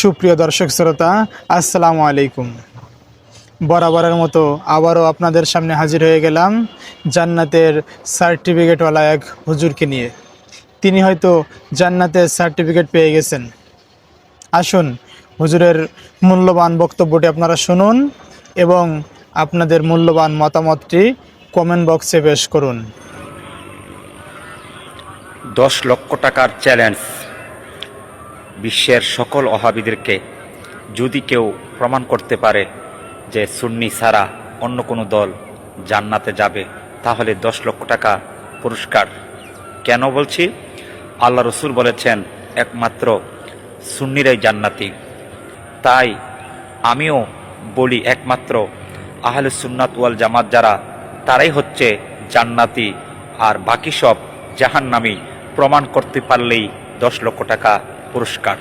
সুপ্রিয় দর্শক শ্রোতা, আসসালামু আলাইকুম। বরাবরের মতো আবারও আপনাদের সামনে হাজির হয়ে গেলাম জান্নাতের সার্টিফিকেটওয়ালা এক হুজুরকে নিয়ে। তিনি হয়তো জান্নাতের সার্টিফিকেট পেয়ে গেছেন। আসুন, হুজুরের মূল্যবান বক্তব্যটি আপনারা শুনুন এবং আপনাদের মূল্যবান মতামতটি কমেন্ট বক্সে পেশ করুন। দশ লক্ষ টাকার চ্যালেঞ্জ। বিশ্বের সকল অহাবিদেরকে যদি কেউ প্রমাণ করতে পারে যে সুন্নি ছাড়া অন্য কোনো দল জান্নাতে যাবে, তাহলে দশ লক্ষ টাকা পুরস্কার। কেন বলছি? আল্লাহ রসুল বলেছেন, একমাত্র সুন্নিরাই জান্নাতি। তাই আমিও বলি, একমাত্র আহলে সুন্নাত ওয়াল জামাত যারা, তারাই হচ্ছে জান্নাতি। আর বাকি সব জাহান্নামি প্রমাণ করতে পারলেই দশ লক্ষ টাকা পুরস্কার।